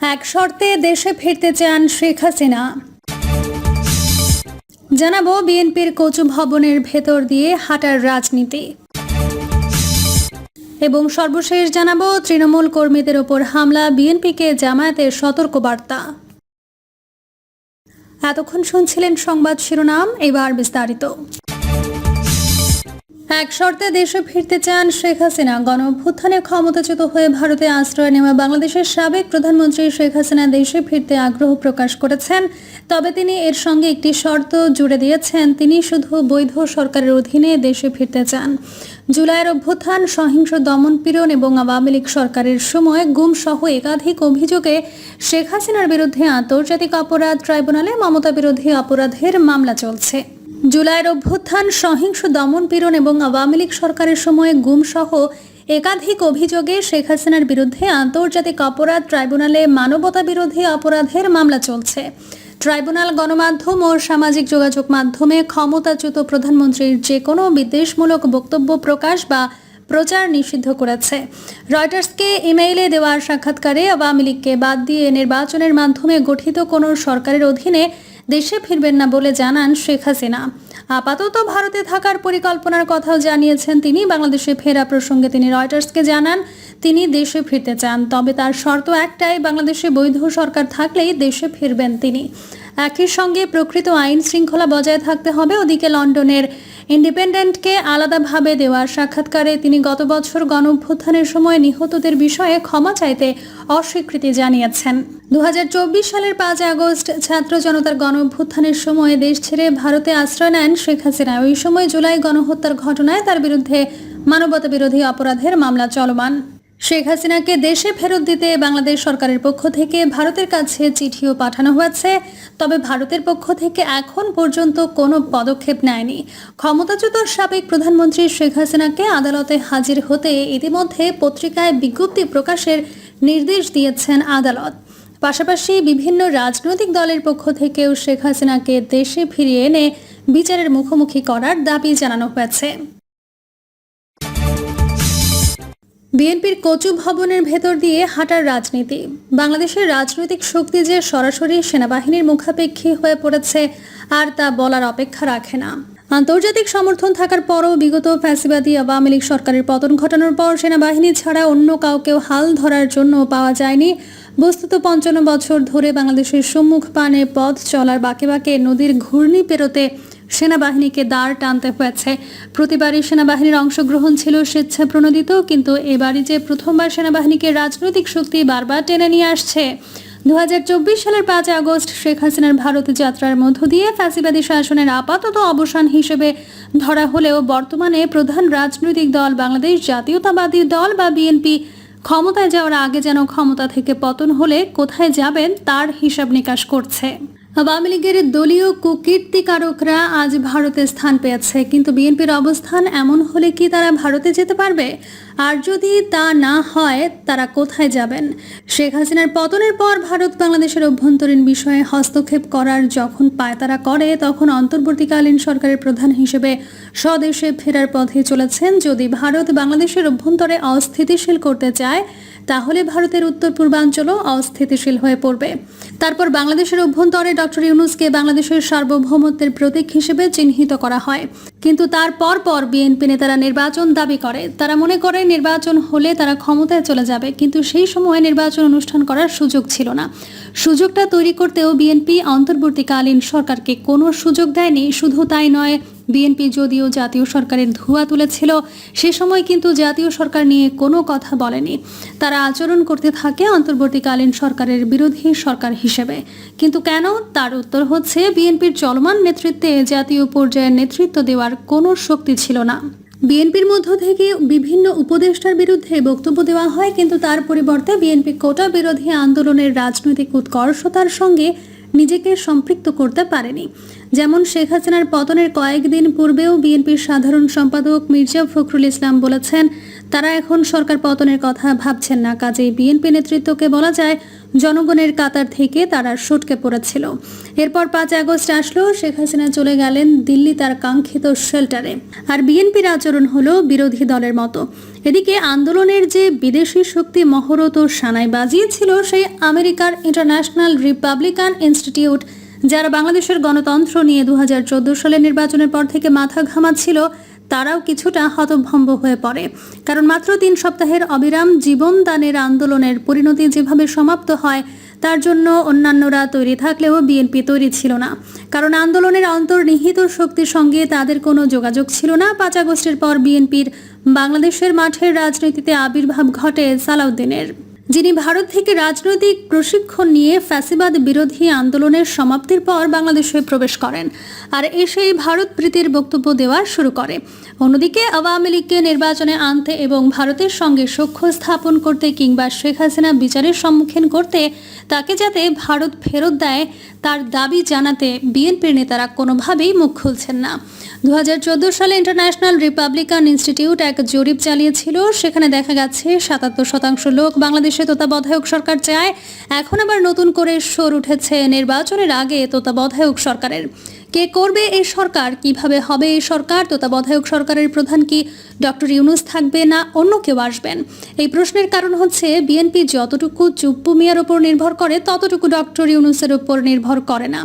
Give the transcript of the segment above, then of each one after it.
এক শর্তে দেশে ফিরতে চান শেখ হাসিনা। জানাব বিএনপির কচু ভবনের ভেতর দিয়ে হাঁটার রাজনীতি। এবং সর্বশেষ জানাব তৃণমূল কর্মীদের ওপর হামলা, বিএনপিকে জামায়াতের সতর্কবার্তা। এতক্ষণ শুনছিলেন সংবাদ শিরোনাম, এবার বিস্তারিত। এক শর্তে দেশে ফিরতে চান শেখ হাসিনা। গণ অভ্যুত্থানে ক্ষমতাচ্যুত হয়ে ভারতে আশ্রয় নেওয়া বাংলাদেশের সাবেক প্রধানমন্ত্রী শেখ হাসিনা দেশে ফিরতে আগ্রহ প্রকাশ করেছেন। তবে তিনি এর সঙ্গে একটি শর্ত জুড়ে দিয়েছেন, তিনি শুধু বৈধ সরকারের অধীনে দেশে ফিরতে চান। জুলাইয়ের অভ্যুত্থান, সহিংস দমন পীড়ন এবং আওয়ামী লীগ সরকারের সময় গুম সহ একাধিক অভিযোগে শেখ হাসিনার বিরুদ্ধে আন্তর্জাতিক অপরাধ ট্রাইব্যুনালে মমতা বিরোধী অপরাধের মামলা চলছে। জুলাইয়ের অভ্যুত্থান, সহিংস দমন পীড়ন এবং আওয়ামী লীগ সরকারের সময় গুম সহ একাধিক অভিযোগে শেখ হাসিনার বিরুদ্ধে আন্তর্জাতিক অপরাধ ট্রাইব্যুনালে মানবতা বিরোধী অপরাধের মামলা চলছে। ট্রাইব্যুনাল গণমাধ্যম ও সামাজিক যোগাযোগ মাধ্যমে ক্ষমতাচ্যুত প্রধানমন্ত্রীর যে কোনো বিদ্বেষমূলক বক্তব্য প্রকাশ বা প্রচার নিষিদ্ধ করেছে। রয়টার্সকে ইমেইলে দেওয়ার সাক্ষাৎকারে আওয়ামী লীগকে বাদ দিয়ে নির্বাচনের মাধ্যমে গঠিত কোনো সরকারের অধীনে দেশে ফিরবেন না বলে জানান শেখ হাসিনা। আপাতত ভারতে থাকার পরিকল্পনার কথাও জানিয়েছেন তিনি। বাংলাদেশে ফেরা প্রসঙ্গে তিনি রয়টার্সকে জানান, তিনি দেশে ফিরতে চান। তবে তার শর্ত একটাই, বাংলাদেশে বৈধ সরকার থাকলেই দেশে ফিরবেন তিনি। একই সঙ্গে প্রকৃত আইন শৃঙ্খলা বজায় থাকতে হবে। ওদিকে লন্ডনের ইন্ডিপেন্ডেন্টকে আলাদাভাবে দেওয়া সাক্ষাৎকারে তিনি গত বছর গণঅভ্যুত্থানের সময় নিহতদের বিষয়ে ক্ষমা চাইতে অস্বীকৃতি জানিয়েছেন। দু হাজার চব্বিশ সালের পাঁচ আগস্ট ছাত্র জনতার গণঅভ্যুত্থানের সময় দেশ ছেড়ে ভারতে আশ্রয় নেন শেখ হাসিনা। ওই সময় জুলাই গণহত্যার ঘটনায় তার বিরুদ্ধে মানবতা বিরোধী অপরাধের মামলা চলমান। শেখ হাসিনাকে দেশে ফেরত দিতে বাংলাদেশ সরকারের পক্ষ থেকে ভারতের কাছে চিঠিও পাঠানো হয়েছে। তবে ভারতের পক্ষ থেকে এখন পর্যন্ত কোনো পদক্ষেপ নেয়নি। ক্ষমতাচ্যুত সাবেক প্রধানমন্ত্রী শেখ হাসিনাকে আদালতে হাজির হতে ইতিমধ্যে পত্রিকায় বিজ্ঞপ্তি প্রকাশের নির্দেশ দিয়েছেন আদালত। পাশাপাশি বিভিন্ন রাজনৈতিক দলের পক্ষ থেকেও শেখ হাসিনাকে দেশে ফিরিয়ে এনে বিচারের মুখোমুখি করার দাবি জানানো হয়েছে। বিএনপির কচু ভবনের ভেতর দিয়ে হাঁটার রাজনীতি। বাংলাদেশের রাজনৈতিক শক্তি যে সরাসরি সেনাবাহিনীর মুখাপেক্ষী হয়ে পড়েছে, আর তা বলার অপেক্ষা রাখে না। আন্তর্জাতিক সমর্থন থাকার পরও বিগত ফ্যাসিবাদী আওয়ামী লীগ সরকারের পতন ঘটানোর পর সেনাবাহিনী ছাড়া অন্য কাউকেও হাল ধরার জন্য পাওয়া যায়নি। বস্তুত পঞ্চান্ন বছর ধরে বাংলাদেশের সম্মুখ পানে পথ চলার বাঁকে বাঁকে নদীর ঘূর্ণি পেরোতে সেনাবাহিনীকে দাঁড় টানতে হয়েছে। প্রতিবারই সেনাবাহিনীর অংশগ্রহণ ছিল স্বেচ্ছা প্রণোদিত কিন্তু এবারই যে প্রথমবার সেনাবাহিনীকে রাজনৈতিক শক্তি বারবার টেনে নিয়ে আসছে। দু হাজার চব্বিশ সালের পাঁচ আগস্ট শেখ হাসিনার ভারত যাত্রার মধ্য দিয়ে ফ্যাসিবাদী শাসনের আপাতত অবসান হিসেবে ধরা হলেও বর্তমানে প্রধান রাজনৈতিক দল বাংলাদেশ, জাতীয়তাবাদী দল বা বিএনপি। ক্ষমতায় যাওয়ার আগে যেন ক্ষমতা থেকে পতন হলে কোথায় যাবেন তার হিসাব নিকাশ করছে। আওয়ামী লীগের দলীয় কুকীর্তিকারকরা আজ ভারতে স্থান পেয়েছে, কিন্তু বিএনপির অবস্থান এমন হলে কি তারা ভারতে যেতে পারবে? আর যদি তা না হয়, তারা কোথায় যাবেন? শেখ হাসিনার পতনের পর ভারত বাংলাদেশের অভ্যন্তরীণ বিষয়ে হস্তক্ষেপ করার যখন পায়তারা করে, তখন অন্তর্বর্তীকালীন সরকারের প্রধান হিসেবে স্বদেশে ফেরার পথে চলেছেন। যদি ভারত বাংলাদেশের অভ্যন্তরে অস্থিতিশীল করতে চায় তাহলে ভারতের উত্তর পূর্বাঞ্চলও অস্থিতিশীল হয়ে পড়বে। তারপর বাংলাদেশের অভ্যন্তরে ডক্টর ইউনুসকে বাংলাদেশের সার্বভৌমত্বের প্রতীক হিসেবে চিহ্নিত করা হয়। কিন্তু তারপর পর বিএনপি নেতারা নির্বাচন দাবি করে। তারা মনে করে নির্বাচন হলে তারা ক্ষমতায় চলে যাবে। কিন্তু সেই সময় নির্বাচন অনুষ্ঠান করার সুযোগ ছিল না। সুযোগটা তৈরি করতেও বিএনপি অন্তর্বর্তীকালীন সরকারকে কোনো সুযোগ দেয়নি। শুধু তাই নয়, বিএনপি যদিও জাতীয় সরকারের ধোঁয়া তুলেছিল, সে সময় কিন্তু জাতীয় সরকার নিয়ে কোনো কথা বলেনি। তারা আচরণ করতে থাকে অন্তর্বর্তীকালীন সরকারের বিরোধী সরকার হিসেবে। কিন্তু কেন? তার উত্তর হচ্ছে, বিএনপির চলমান নেতৃত্বে জাতীয় পর্যায়ের নেতৃত্ব দেওয়ার কোনো শক্তি ছিল না। বিএনপির মধ্য থেকে বিভিন্ন উপদেষ্টার বিরুদ্ধে বক্তব্য দেওয়া হয়, কিন্তু তার পরিবর্তে বিএনপি কোটা বিরোধী আন্দোলনের রাজনৈতিক উৎকর্ষতার সঙ্গে নিজেকে সম্পৃক্ত করতে পারেনি। যেমন শেখ হাসিনার পতনের কয়েকদিন পূর্বেও বিএনপির সাধারণ সম্পাদক মির্জা ফখরুল ইসলাম বলেছেন, তারা এখন সরকার পতনের কথা ভাবছেন না। কাজেই বিএনপি নেতৃত্বকে বলা যায় জনগণের কাতার থেকে তারা সটকে পড়েছিল। এরপর পাঁচ আগস্ট আসলো, শেখ হাসিনা চলে গেলেন দিল্লি তার কাঙ্ক্ষিত শেল্টারে। আর বিএনপির আচরণ হলো বিরোধী দলের মতো। এদিকে আন্দোলনের যে বিদেশি শক্তি মহরত ও সানাই বাজিয়েছিল সেই আমেরিকার ইন্টারন্যাশনাল রিপাবলিকান ইনস্টিটিউট, যারা বাংলাদেশের গণতন্ত্র নিয়ে দু সালের নির্বাচনের পর থেকে মাথা ঘামাচ্ছিল তারাও কিছুটা হতভম্ব হয়ে পড়ে। কারণ মাত্র তিন সপ্তাহের অবিরাম জীবন দানের আন্দোলনের পরিণতি যেভাবে সমাপ্ত হয়, তার জন্য অন্যান্যরা তৈরি থাকলেও বিএনপি তৈরি ছিল না। কারণ আন্দোলনের অন্তর্নিহিত শক্তির সঙ্গে তাদের কোনো যোগাযোগ ছিল না। পাঁচ আগস্টের পর বিএনপির বাংলাদেশের মাঠের রাজনীতিতে আবির্ভাব ঘটে সালাউদ্দিনের। যিনি ভারত থেকে রাজনৈতিক প্রশিক্ষণ নিয়ে ফ্যাসিবাদ বিরোধী আন্দোলনের সমাপ্তির পর বাংলাদেশে প্রবেশ করেন। আর এসেই ভারত প্রীতির বক্তব্য দেওয়া শুরু করে। অন্যদিকে আওয়ামী লীগকে নির্বাচনে আনতে এবং ভারতের সঙ্গে সখ্য স্থাপন করতে কিংবা শেখ হাসিনা বিচারের সম্মুখীন করতে তাকে যাতে ভারত ফেরত দেয়, তার দাবি জানাতে বিএনপির নেতারা কোনোভাবেই মুখ খুলছেন না। দু হাজার চোদ্দ সালে ইন্টারন্যাশনাল রিপাবলিকান ইনস্টিটিউট এক জরিপ চালিয়েছিল। সেখানে দেখা গেছে সাতাত্তর শতাংশ লোক বাংলাদেশে তত্ত্বাবধায়ক সরকার চায়। এখন আবার নতুন করে সর উঠেছে নির্বাচনের আগে তত্ত্বাবধায়ক সরকারের। কে করবে এই সরকার? কীভাবে হবে এই সরকার? তত্ত্বাবধায়ক সরকারের প্রধান কি? ডক্টর ইউনুস থাকবে না? অন্য কেউ আসবেন? এই প্রশ্নের কারণ হচ্ছে বিএনপি যতটুকু চুপ্পু মিয়ার উপর নির্ভর করে, ততটুকু ডক্টর ইউনুসের উপর নির্ভর করে না।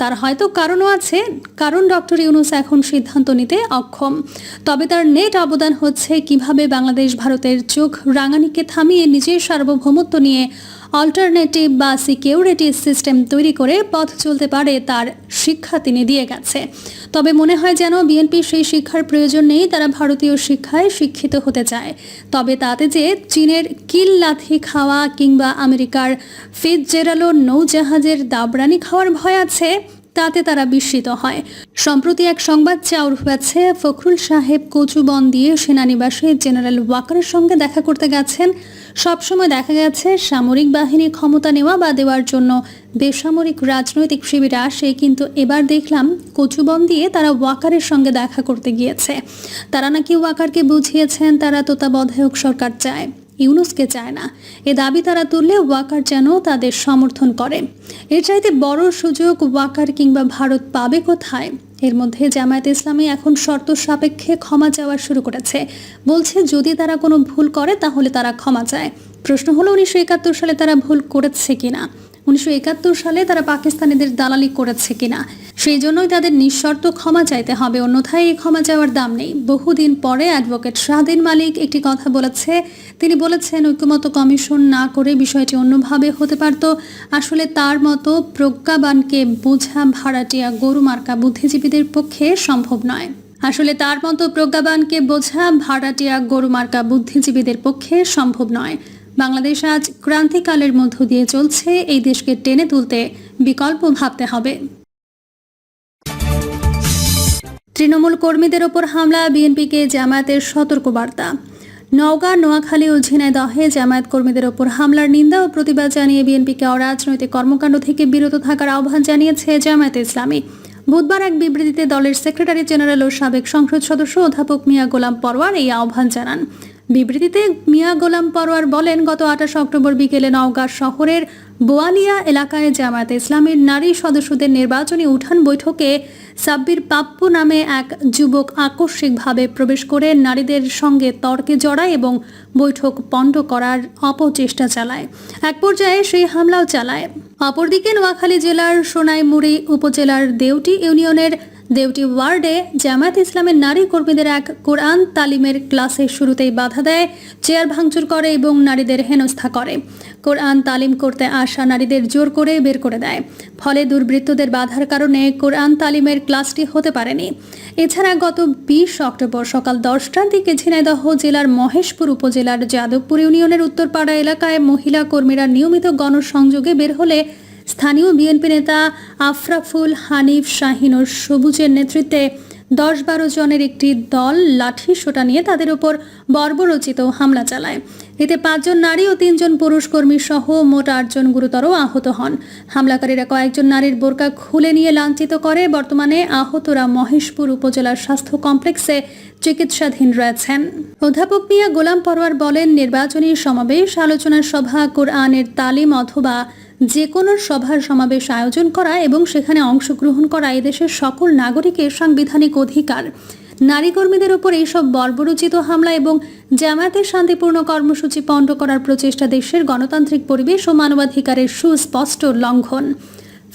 তার হয়তো কারণও আছে, কারণ ডক্টর ইউনুস এখন সিদ্ধান্ত নিতে অক্ষম। তবে তার নেট অবদান হচ্ছে কীভাবে বাংলাদেশ ভারতের চোখ রাঙানিকে থামিয়ে নিজের সার্বভৌমত্ব নিয়ে অল্টারনেটিভ বা সিকিউরিটি সিস্টেম তৈরি করে পথ চলতে পারে তার শিক্ষা তিনি দিয়ে গেছে। তবে মনে হয় যেন বিএনপি সেই শিক্ষার প্রয়োজন নেই, তারা ভারতীয় শিক্ষায় শিক্ষিত হতে চায়। তবে তাতে যে চীনের কিল লাথি খাওয়া কিংবা আমেরিকার ফিজ জেরালো নৌজাহাজের দাবরানি খাওয়ার ভয় আছে তাতে তারা বিস্মিত হয়। সম্প্রতি এক সংবাদ চাউর হয়েছে ফখরুল সাহেব কচুবন দিয়ে সেনানিবাসে জেনারেল ওয়াকারের সঙ্গে দেখা করতে গেছেন। সবসময় দেখা গেছে, সামরিক বাহিনী ক্ষমতা নেওয়া বা দেওয়ার জন্য বেসামরিক রাজনৈতিক শিবিরে আসে, কিন্তু এবার দেখলাম কচুবন দিয়ে তারা ওয়াকারের সঙ্গে দেখা করতে গিয়েছে। তারা নাকি ওয়াকারকে বুঝিয়েছেন, তারা তত্ত্বাবধায়ক সরকার চায়। ইউনুসকে চায় না। এ দাবি তারা তুললে ওয়াকার যেন তাদের সমর্থন করে। এর চাইতে বড় সুযোগ ওয়াকার কিংবা ভারত পাবে কোথায়? এর মধ্যে জামায়াত ইসলামী এখন শর্ত সাপেক্ষে ক্ষমা চাওয়া শুরু করেছে। বলছে, যদি তারা কোনো ভুল করে তাহলে তারা ক্ষমা চায়। প্রশ্ন হলো, উনিশশো একাত্তর সালে তারা ভুল করেছে কিনা? উনিশশো একাত্তর সালে তারা পাকিস্তানিদের দালালি করেছে কিনা, সেই জন্যই তাদের নিঃশর্ত ক্ষমা চাইতে হবে। অন্যথায় এই ক্ষমা চাওয়ার দাম নেই। বহুদিন পরে অ্যাডভোকেট শাহদিন মালিক একটি কথা বলেছে। তিনি বলেছেন, ঐক্যমত কমিশন না করে বিষয়টি অন্যভাবে হতে পারত। আসলে তার মতো প্রজ্ঞাবানকে বোঝা ভাড়াটিয়া গরু মার্কা বুদ্ধিজীবীদের পক্ষে সম্ভব নয়। আসলে তার মতো প্রজ্ঞাবানকে বোঝা ভাড়াটিয়া গরু মার্কা বুদ্ধিজীবীদের পক্ষে সম্ভব নয়। বাংলাদেশ আজ ক্রান্তিকালের মধ্য দিয়ে চলছে। এই দেশকে টেনে তুলতে বিকল্প ভাবতে হবে। তৃণমূল কর্মীদের ওপর হামলা, বিএনপিকে জামায়াতের সতর্কবার্তা। নওগাঁ, নোয়াখালী ও ঝিনাইদহে জামায়াত কর্মীদের ওপর হামলার নিন্দা ও প্রতিবাদ জানিয়ে বিএনপিকে অরাজনৈতিক কর্মকাণ্ড থেকে বিরত থাকার আহ্বান জানিয়েছে জামায়াতে ইসলামী। বুধবার এক বিবৃতিতে দলের সেক্রেটারি জেনারেল ও সাবেক সংসদ সদস্য অধ্যাপক মিয়া গোলাম পরওয়ার এই আহ্বান জানান। বিবৃতিতে মিয়া গোলাম পরোয়ার বলেন, গত আঠাশ অক্টোবর বিকেলে নওগাঁ শহরের বোয়ালিয়া এলাকায় জামায়াতে ইসলামীর নারী সদস্যদের নির্বাচনী উঠান বৈঠকে সাব্বির পাপ্পু নামে এক যুবক আকস্মিকভাবে প্রবেশ করে নারীদের সঙ্গে তর্কে জড়ায় এবং বৈঠক পণ্ড করার অপচেষ্টা চালায়। এক পর্যায়ে সেই হামলাও চালায়। অপরদিকে নোয়াখালী জেলার সোনাইমুড়ি উপজেলার দেউটি ইউনিয়নের দেউটি ওয়ার্ডে জামায়াত ইসলামের নারী কর্মীদের এক কোরআন তালিমের ক্লাসের শুরুতেই বাধা দেয়, চেয়ার ভাঙচুর করে এবং নারীদের হেনস্থা করে। কোরআন তালিম করতে আসা নারীদের জোর করে বের করে দেয়। ফলে দুর্বৃত্তদের বাধার কারণে কোরআন তালিমের ক্লাসটি হতে পারেনি। এছাড়া গত বিশ অক্টোবর সকাল দশটার দিকে ঝিনাইদহ জেলার মহেশপুর উপজেলার যাদবপুর ইউনিয়নের উত্তরপাড়া এলাকায় মহিলা কর্মীরা নিয়মিত গণসংযোগে বের হলে স্থানীয় বিএনপি নেতা আফরাফুল হানিফ শাহিন ও সবুজের নেতৃত্বে দশ বারো জনের একটি দল লাঠি সোটা নিয়ে তাদের ওপর বর্বরচিত হামলা চালায়। এতে পাঁচজন নারী ও তিনজন পুরুষ কর্মী সহ মোট আটজন গুরুতর আহত হন। হামলাকারীরা কয়েকজন নারীর বোরকা খুলে নিয়ে লাঞ্ছিত করে। বর্তমানে আহতরা মহেশপুর উপজেলার স্বাস্থ্য কমপ্লেক্সে চিকিৎসাধীন রয়েছেন। অধ্যাপক মিয়া গোলাম পরোয়ার বলেন, নির্বাচনী সমাবেশ, আলোচনা সভা, কোরআনের তালিম অথবা যে কোনো সভার সমাবেশ আয়োজন করা এবং সেখানে অংশগ্রহণ করা এদেশের সকল নাগরিকের সাংবিধানিক অধিকার। নারী কর্মীদের উপর এইসব বর্বরোচিত হামলা এবং জামায়াতের শান্তিপূর্ণ কর্মসূচি পণ্ড করার প্রচেষ্টা দেশের গণতান্ত্রিক পরিবেশ ও মানবাধিকারের সুস্পষ্ট লঙ্ঘন।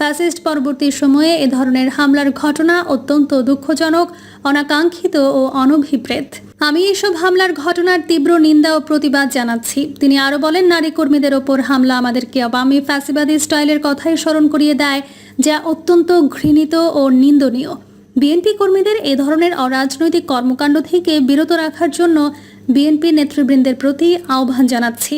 ফ্যাসিস্ট পরবর্তী সময়ে এ ধরনের হামলার ঘটনা অত্যন্ত দুঃখজনক, অনাকাঙ্ক্ষিত ও অনভিপ্রেত। আমি এসব হামলার ঘটনার তীব্র নিন্দা ও প্রতিবাদ জানাচ্ছি। তিনি আরও বলেন, নারী কর্মীদের ওপর হামলা আমাদেরকে আওয়ামী ফ্যাসিবাদী স্টাইলের কথাই স্মরণ করিয়ে দেয়, যা অত্যন্ত ঘৃণিত ও নিন্দনীয়। বিএনপি কর্মীদের এ ধরনের অরাজনৈতিক কর্মকাণ্ড থেকে বিরত রাখার জন্য বিএনপি নেতৃবৃন্দের প্রতি আহ্বান জানাচ্ছি।